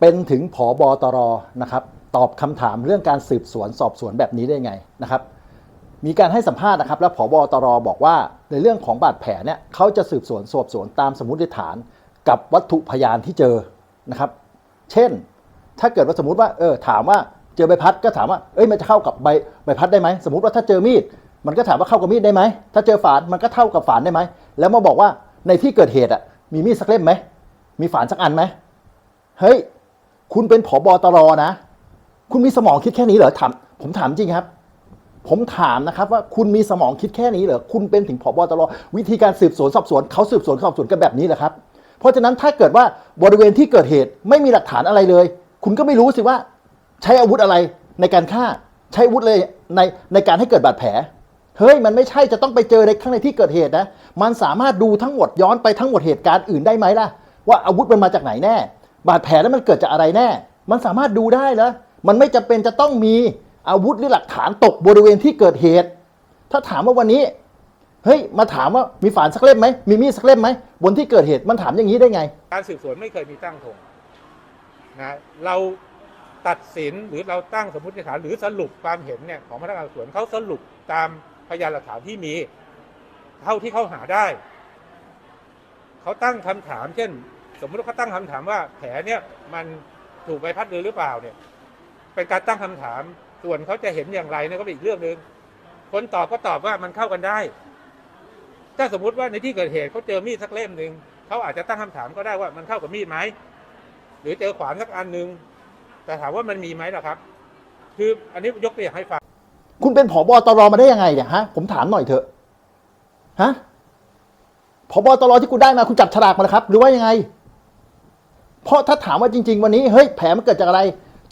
เป็นถึงผอบอตรนะครับตอบคำถามเรื่องการสืบสวนสอบสวนแบบนี้ได้ไงนะครับ มีการให้สัมภาษณ์นะครับแล้วผอบอตรบอกว่าในเรื่องของบาดแผลเนี่ยเขาจะสืบสวนสอบสวนตามสมมติฐานกับวัตถุพยานที่เจอนะครับ เช่น ถ้าเกิดว่าสมมติว่าเออถามว่าเจอใบพัดก็ถามว่าเอ้ยมันจะเข้ากับใบใบพัดได้ไหมสมมติว่าถ้าเจอมีดมันก็ถามว่าเข้ากับมีดได้ไหมถ้าเจอฝานมันก็เท่ากับฝานได้ไหมแล้วมาบอกว่าในที่เกิดเหตุอะมีมีดสักเล่มไหมมีฝานสักอันไหมเฮ้ย คุณเป็นผอบอตรนะ คุณมีสมองคิดแค่นี้เหรอถามผมถามจริงครับ ผมถามนะครับว่าคุณมีสมองคิดแค่นี้เหรอคุณเป็นถึงผบตรวิธีการสืบสวนสอบสวนเขาสืบสวนสอบสวนกันแบบนี้เหรอครับ เพราะฉะนั้นถ้าเกิดว่าบริเวณที่เกิดเหตุไม่มีหลักฐานอะไรเลย คุณก็ไม่รู้สิว่า ใช้อาวุธอะไรในการฆ่าใช้อาวุธเลยในในการให้เกิดบาดแผลเฮ้ยมันไม่ใช่จะต้องไปเจอในข้างในที่เกิดเหตุนะ มันสามารถดูทั้งหมดย้อนไปทั้งหมดเหตุการณ์อื่นได้ไหมล่ะ ว่าอาวุธมันมาจากไหนแน่ บาดแผลแล้วมันเกิดจากอะไรแน่ มันสามารถดูได้แล้วมันไม่จำเป็นจะต้องมีอาวุธหรือหลักฐานตกบริเวณที่เกิดเหตุ ถ้าถามว่าวันนี้ เฮ้ย มาถามว่ามีฝานสักเล่มไหม มีมีดสักเล่มไหม บนที่เกิดเหตุมันถามอย่างนี้ได้ไง การสืบสวนไม่เคยมีตั้งธงนะเราตัดสินหรือเราตั้งสมมติฐานหรือสรุปความเห็นเนี่ยของพนักงานสอบสวนเขาสรุปตามพยานหลักฐานที่มี เท่าที่เขาหาได้ เขาตั้งคำถามเช่น สมมติเขาตั้งคำถามว่าแผลเนี่ยมันถูกใบพัดเรือหรือเปล่าเนี่ย เป็นการตั้งคำถาม ส่วนเขาจะเห็นอย่างไรเนี่ยก็เป็นอีกเรื่องหนึ่งคนตอบก็ตอบว่ามันเข้ากันได้ ถ้าสมมุติว่าในที่เกิดเหตุเขาเจอมีดสักเล่มหนึ่งเขาอาจจะตั้งคำถามก็ได้ว่ามันเข้ากับมีดไหมหรือเจอขวานสักอันหนึ่งแต่ถามว่ามันมีไหมล่ะครับ คืออันนี้ยกตัวอย่างให้ฟังคุณเป็นผอบอตรมาได้ยังไงเนี่ยฮะผมถามหน่อยเถอะฮะผอบอตรที่คุณได้มาคุณจับฉลากมาแล้วครับ หรือว่ายังไง เพราะถ้าถามว่าจริง ๆ วันนี้เฮ้ยแผลมันเกิดจากอะไร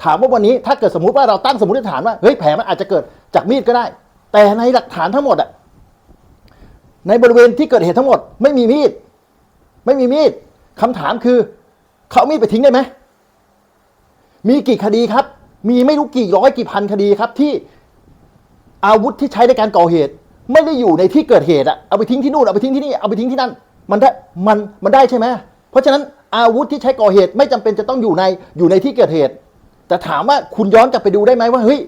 ถามว่าวันนี้ถ้าเกิดสมมติว่าเราตั้งสมมติฐานว่าเฮ้ยแผลมันอาจจะเกิดจากมีดก็ได้ แต่ในหลักฐานทั้งหมดอะในบริเวณที่เกิดเหตุทั้งหมด ไม่มีมีดไม่มีมีดคำถามคือเขาเอามีดไปทิ้งได้ไหมมีกี่คดีครับ มีไม่รู้กี่ร้อยกี่พันคดีครับที่อาวุธที่ใช้ในการก่อเหตุ ไม่ได้อยู่ในที่เกิดเหตุอะเอาไปทิ้งที่นู่นเอาไปทิ้งที่นี่เอาไปทิ้งที่นั่น มันได้มันมันได้ใช่ไหมเพราะฉะนั้น อาวุธที่ใช้ก่อเหตุไม่จำเป็นจะต้องอยู่ในอยู่ในที่เกิดเหตุ แต่ถามว่าคุณย้อนกลับไปดูได้ไหมว่าเฮ้ย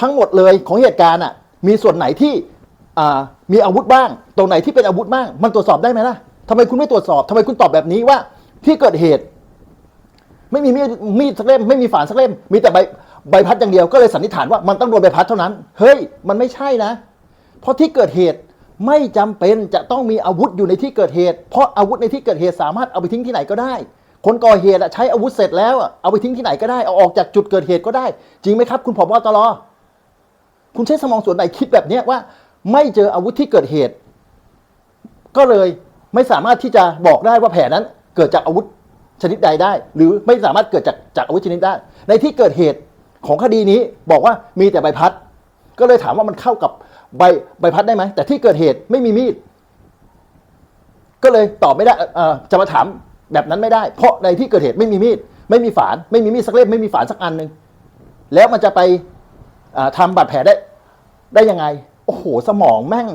ทั้งหมดเลยของเหตุการณ์อะมีส่วนไหนที่มีอาวุธบ้าง ตรงไหนที่เป็นอาวุธบ้าง มันตรวจสอบได้ไหมล่ะทำไมคุณไม่ตรวจสอบทำไมคุณตอบแบบนี้ว่าที่เกิดเหตุ ไม่มีมีดมีดสักเล่มไม่มีฝานสักเล่ม มีแต่ใบใบพัดอย่างเดียวก็เลยสันนิษฐานว่ามันต้องโดนใบพัดเท่านั้น เฮ้ย มันไม่ใช่นะ เพราะที่เกิดเหตุ ไม่จำเป็นจะต้องมีอาวุธอยู่ในที่เกิดเหตุ เพราะอาวุธในที่เกิดเหตุสามารถเอาไปทิ้งที่ไหนก็ได้ คนก่อเหตุใช้อาวุธเสร็จแล้วเอาไปทิ้งที่ไหนก็ได้เอาออกจากจุดเกิดเหตุก็ได้ จริงไหมครับ คุณผบตรคุณใช้สมองส่วนไหนคิดแบบนี้ว่า ไม่เจออาวุธที่เกิดเหตุ ก็เลยไม่สามารถที่จะบอกได้ว่าแผลนั้นเกิดจากอาวุธชนิดใดได้ หรือไม่สามารถเกิดจากจากอาวุธชนิดได้ ในที่เกิดเหตุของคดีนี้บอกว่ามีแต่ใบพัด ก็เลยถามว่ามันเข้ากับ ใบใบพัดได้ไหม แต่ที่เกิดเหตุไม่มีมีด ก็เลยตอบไม่ได้เออจะมาถามแบบนั้นไม่ได้ เพราะในที่เกิดเหตุไม่มีมีด ไม่มีฝาน ไม่มีมีดสักเล่มไม่มีฝานสักอันหนึ่งแล้วมันจะไปอ่าทำบาดแผลได้ได้ยังไง โอ้โห สมองแม่ง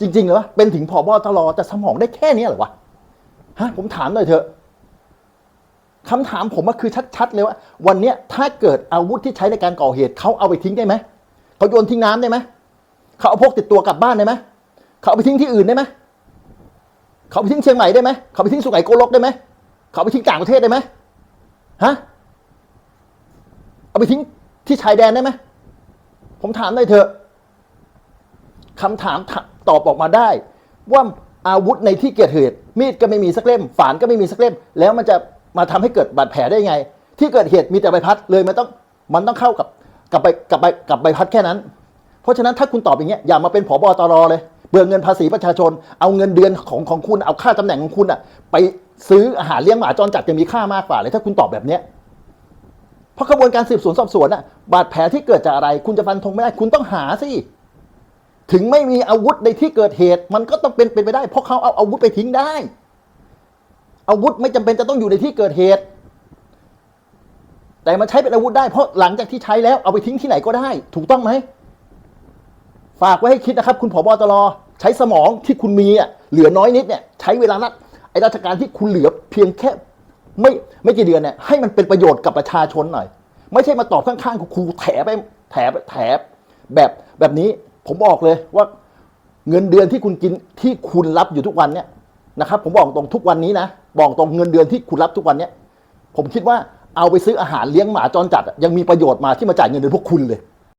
จริงๆเหรอเป็นถึงผอบอตรแต่สมองได้แค่นี้เหรอวะฮะผมถามหน่อยเถอะคำถามผมก็คือชัด ๆ เลยว่า วันนี้ถ้าเกิดอาวุธที่ใช้ในการก่อเหตุเขาเอาไปทิ้งได้ไหมเขาโยนทิ้งน้ำได้ไหม เขาเอาพกติดตัวกลับบ้านได้ไหมเขาเอาไปทิ้งที่อื่นได้ไหมเขาไปทิ้งเชียงใหม่ได้ไหมเขาไปทิ้งสุไหงโกลกได้ไหมเขาไปทิ้งต่างประเทศได้ไหมฮะเอาไปทิ้งที่ชายแดนได้ไหมผมถามหน่อยเถอะคำถามตอบออกมาได้ ว่าอาวุธในที่เกิดเหตุ มีดก็ไม่มีสักเล่ม ฝานก็ไม่มีสักเล่ม แล้วมันจะมาทำให้เกิดบาดแผลได้ไง ที่เกิดเหตุมีแต่ใบพัดเลยมันต้องมันต้องเข้ากับกับใบกับใบกับใบพัดแค่นั้น เพราะฉะนั้นถ้าคุณตอบอย่างเงี้ยอย่ามาเป็นผบตรเลยเบื่อเงินภาษีประชาชน เอาเงินเดือนของของคุณเอาค่าตำแหน่งของคุณอะไปซื้ออาหารเลี้ยงหมาจรจัดจะมีค่ามากกว่าเลยถ้าคุณตอบแบบเนี้ยเพราะกระบวนการสืบสวนสอบสวนอะบาดแผลที่เกิดจากอะไร คุณจะฟันธงไม่ได้คุณต้องหาสิถึงไม่มีอาวุธในที่เกิดเหตุ มันก็ต้องเป็นเป็นไปได้ เพราะเขาเอาอาวุธไปทิ้งได้ อาวุธไม่จำเป็นจะต้องอยู่ในที่เกิดเหตุ แต่มันใช้เป็นอาวุธได้เพราะหลังจากที่ใช้แล้วเอาไปทิ้งที่ไหนก็ได้ ถูกต้องไหม ฝากไว้ให้คิดนะครับ คุณผบตรใช้สมองที่คุณมีอะเหลือน้อยนิดเนี่ยใช้เวลานัดไอราชการที่คุณเหลือเพียงแค่ไม่ไม่กี่เดือนเนี่ยให้มันเป็นประโยชน์กับประชาชนหน่อย ไม่ใช่มาตอบข้างๆครูแถไปแถแถแบบแบบนี้ผมบอกเลยว่าเงินเดือนที่คุณกินที่คุณรับอยู่ทุกวันเนี่ยนะครับ ผมบอกตรงทุกวันนี้นะบอกตรงเงินเดือนที่คุณรับทุกวันเนี่ยผมคิดว่าเอาไปซื้ออาหารเลี้ยงหมาจรจัด ยังมีประโยชน์มาที่มาจ่ายเงินเดือนพวกคุณเลย